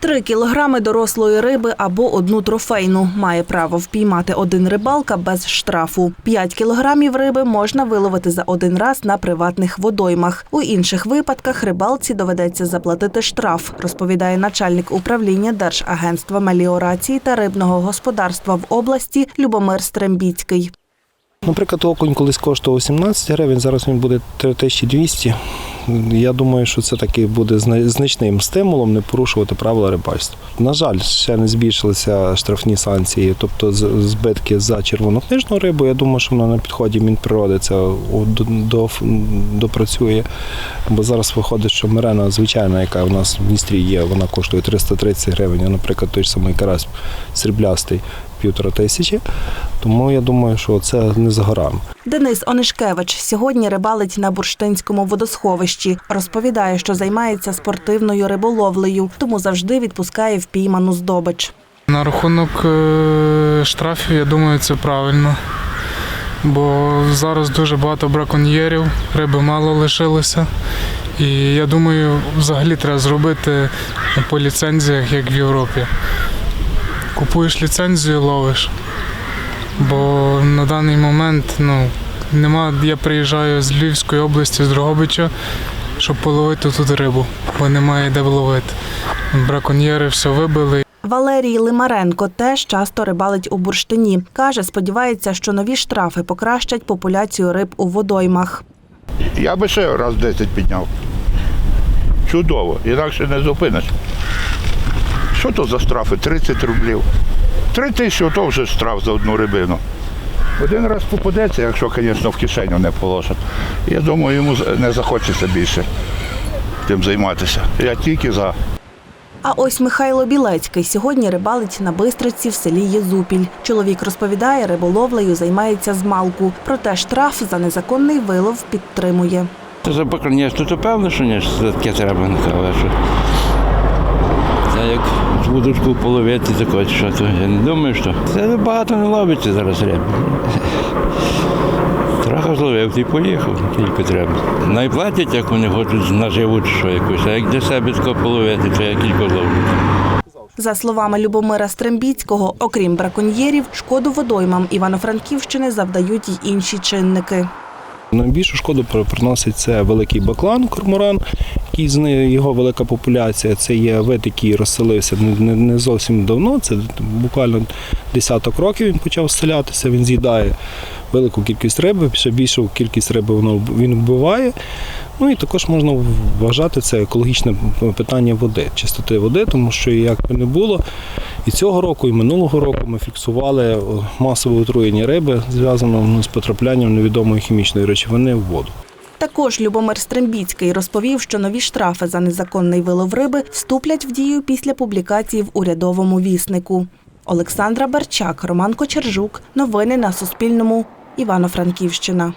Три кілограми дорослої риби або одну трофейну має право впіймати один рибалка без штрафу. П'ять кілограмів риби можна виловити за один раз на приватних водоймах. У інших випадках рибалці доведеться заплатити штраф, розповідає начальник управління Держагентства меліорації та рибного господарства в області Любомир Стрембіцький. Наприклад, окунь колись коштував 17 гривень, зараз він буде 3200. Я думаю, що це таки буде значним стимулом не порушувати правила рибальства. На жаль, ще не збільшилися штрафні санкції, тобто збитки за червонокнижну рибу. Я думаю, що вона на підході Мінприроди це допрацює. Бо зараз виходить, що мерена звичайна, яка у нас в Дністрі є, вона коштує 330 гривень, а, наприклад, той ж самий карась сріблястий півтора тисячі. Тому я думаю, що це не за горами. Денис Онишкевич сьогодні рибалить на бурштинському водосховищі. Розповідає, що займається спортивною риболовлею, тому завжди відпускає впійману здобич. На рахунок е, штрафів, я думаю, це правильно. Бо зараз дуже багато браконьєрів, риби мало лишилося. І я думаю, взагалі треба зробити по ліцензіях, як в Європі. Купуєш ліцензію, ловиш. Бо на даний момент ну, нема, я приїжджаю з Львівської області, з Дрогобича, щоб половити тут рибу, бо немає де ловити. Браконьєри все вибили, Валерій Лимаренко теж часто рибалить у бурштині. Каже, сподівається, що нові штрафи покращать популяцію риб у водоймах. Я би ще раз 10 підняв. Чудово, інакше не зупиниш. Що то за штрафи? 30 рублів. 3 тисячі то вже штраф за одну рибину. Один раз попадеться, якщо, звісно, в кишеню не положать. Я думаю, йому не захочеться більше тим займатися. Я тільки за. А ось Михайло Білецький сьогодні рибалить на Бистриці в селі Єзупіль. Чоловік розповідає, риболовлею займається з малку. Проте штраф за незаконний вилов підтримує. За покровництво, то певно, що ні, що таке треба, але що. Як половити таке, що то я не думаю, що. Це багато не ловиться зараз риби. Трохи зловив, ти поїхав, тільки треба. Найплатять, як вони хочуть наживу чи що якось, а як для себе тако половити, то я кілька ловлю. За словами Любомира Стрембіцького, окрім браконьєрів, шкоду водоймам Івано-Франківщини завдають й інші чинники. Найбільшу шкоду приносить це великий баклан, корморан, який з його велика популяція. Це є вид, який розселився не, не, зовсім давно. Це буквально десяток років він почав селятися. Він з'їдає велику кількість риби, ще більшу кількість риби воно він вбиває. Ну і також можна вважати це екологічне питання води, чистоти води, тому що як би не було, і цього року, і минулого року ми фіксували масове отруєння риби, зв'язане з потраплянням невідомої хімічної речовини в воду. Також Любомир Стрембіцький розповів, що нові штрафи за незаконний вилов риби вступлять в дію після публікації в урядовому віснику. Олександра Барчак, Роман Кочержук. Новини на Суспільному. Івано-Франківщина.